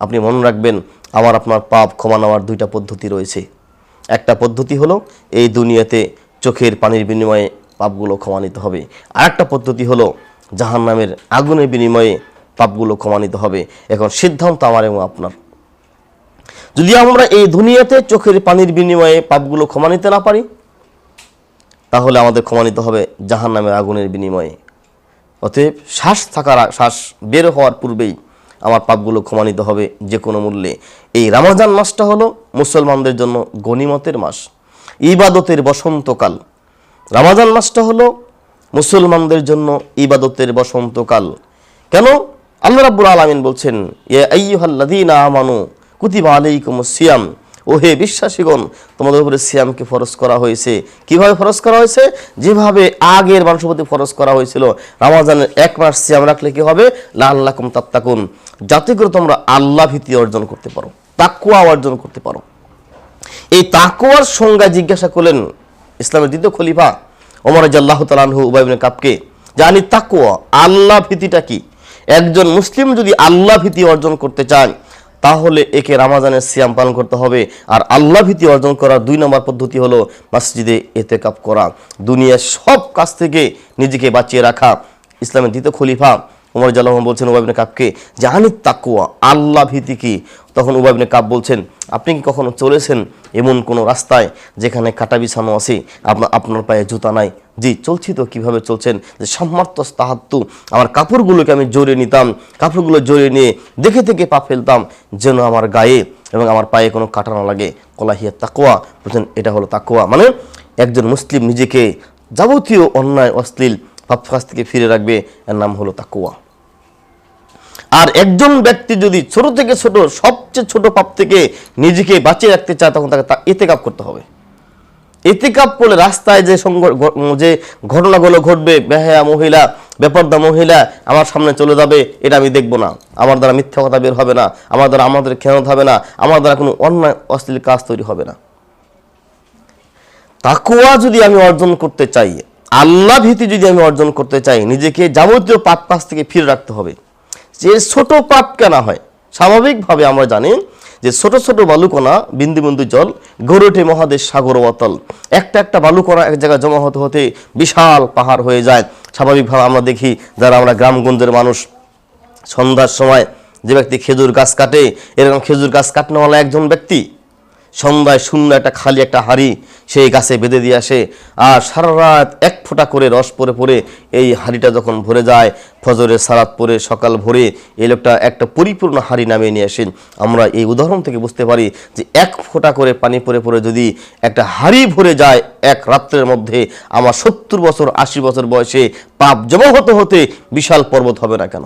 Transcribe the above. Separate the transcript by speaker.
Speaker 1: আপনি মনে রাখবেন আমার আপনার পাপ ক্ষমা নেওয়ার দুইটা পদ্ধতি রয়েছে। একটা পদ্ধতি হলো, এই দুনিয়াতে চোখের পানির বিনিময়ে পাপগুলো ক্ষমা নিতে হবে। আর একটা পদ্ধতি হলো জাহান নামের আগুনের বিনিময়ে পাপগুলো ক্ষমা নিতে হবে। এখন সিদ্ধান্ত আমার এবং আপনার। যদি আমরা এই দুনিয়াতে চোখের পানির বিনিময়ে পাপগুলো ক্ষমা নিতে না পারি, তাহলে আমাদের ক্ষমা নিতে হবে জাহান নামের আগুনের বিনিময়ে। অতএব শ্বাস থাকার, শ্বাস বের হওয়ার পূর্বেই আমার পাপগুলো ক্ষমা নিতে হবে যে কোনো মূল্যে। এই রামাজান মাসটা হলো মুসলমানদের জন্য গণিমতের মাস, ইবাদতের বসন্তকাল। রামাজান মাসটা হলো মুসলমানদের জন্য ইবাদতের বসন্তকাল। কেন? আল্লাহ রাব্বুল আলামিন বলছেন, ইয়া আইয়ুহাল্লাযীনা আমানু কুতিবা আলাইকুমুস সিয়াম। ও হে বিশ্বাসীগণ, তোমাদের উপরে সিয়ামকে ফরজ করা হয়েছে। কীভাবে ফরজ করা হয়েছে? যেভাবে আগের মানুষের প্রতি ফরজ করা হয়েছিল। রামাজানের এক মাস সিয়াম রাখলে কি হবে? লাল্লাকুম তাত্তাকুন। যাতে করে তোমরা আল্লাহ ভীতি অর্জন করতে পারো তাকুয়া অর্জন করতে পারো। এই তাকুয়ার সংজ্ঞা জিজ্ঞাসা করলেন ইসলামের দ্বিতীয় খলিফা ওমর আল্লাহ তালাহু উবাইবিন কাপকে জানি তাকুয়া আল্লাহ ভীতিটা কি? একজন মুসলিম যদি আল্লাহ ভীতি অর্জন করতে চায় তাহলে একে রামাজানের সিয়াম পালন করতে হবে। আর আল্লাহ ভীতি অর্জন করার দুই নম্বর পদ্ধতি হলো মসজিদে এতেকাপ করা। দুনিয়ার সব কাজ থেকে নিজেকে বাঁচিয়ে রাখা। ইসলামের দ্বিতীয় খলিফা উমর জাল্লাহ বলছেন উবাইবিনে কাপকে জাহানি তাকুয়া আল্লাহ ভীতি কি? তখন উবাইবিনে কাপ বলছেন আপনি কি কখনো চলেছেন এমন কোনো রাস্তায় যেখানে কাটা বিছানো আছে? আপনার আপনার পায়ে জুতা নাই? জি, চলছি তো, কীভাবে চলছেন? যে সামর্থ্য তাহাত্তু। আমার কাপড়গুলোকে আমি জড়িয়ে নিতাম, কাপড়গুলো জড়িয়ে নিয়ে দেখে থেকে পা ফেলতাম, যেন আমার গায়ে এবং আমার পায়ে কোনো কাটা না লাগে। কলাহিয়া তাকোয়া বলছেন, এটা হলো তাকুয়া মানে একজন মুসলিম নিজেকে যাবতীয় অন্যায়, অশ্লীল পাপ কাজ থেকে ফিরে রাখবে, এর নাম হলো তাকুয়া আর একজন ব্যক্তি যদি ছোট থেকে ছোট, সবচেয়ে ছোট পাপ থেকে নিজেকে বাঁচিয়ে রাখতে চায়, তখন তাকে তা এতেকাপ করতে হবে। এতেকাপ করলে রাস্তায় যে যে ঘটনাগুলো ঘটবে, বেহায়া মহিলা, বেপর্দা মহিলা, আমার সামনে চলে যাবে, এটা আমি দেখব না। আমার দ্বারা মিথ্যা কথা বের হবে না, আমার দ্বারা আমাদের খেয়ানত হবে না, আমার দ্বারা কোনো অন্যায়, অশ্লীল কাজ তৈরি হবে না। তাকুয়া যদি আমি অর্জন করতে চাই, আল্লাহ ভীতি যদি আমি অর্জন করতে চাই, নিজেকে যাবতীয় পাপ কাজ থেকে ফিরে রাখতে হবে। যে ছোট পাপ কেনা হয়। স্বাভাবিকভাবে আমরা জানি যে ছোট ছোট বালুকণা, বিন্দু বিন্দু জল ওঠে মহাদেশ সাগর অতল। একটা একটা বালুকণা এক জায়গায় জমা হতে হতে বিশাল পাহাড় হয়ে যায়। স্বাভাবিকভাবে আমরা দেখি যারা আমরা গ্রামগঞ্জের মানুষ, সন্ধ্যার সময় যে ব্যক্তি খেজুর গাছ কাটে, এরকম খেজুর গাছ কাটানোওয়ালা একজন ব্যক্তি সন্ধ্যায় শূন্য একটা খালি একটা হাড়ি সেই গাছে বেঁধে দিয়ে আসে। আর সারা রাত এক ফোঁটা করে রস পরে পরে এই হাড়িটা যখন ভরে যায়, ফজরের সারাত পরে সকাল ভোরে এই লোকটা একটা পরিপূর্ণ হাড়ি নামিয়ে নিয়ে আসেন। আমরা এই উদাহরণ থেকে বুঝতে পারি যে এক ফোঁটা করে পানি পরে পরে যদি একটা হাড়ি ভরে যায় এক রাত্রের মধ্যে, আমার সত্তর বছর, আশি বছর বয়সে পাপ জমা হতে হতে বিশাল পর্বত হবে না কেন?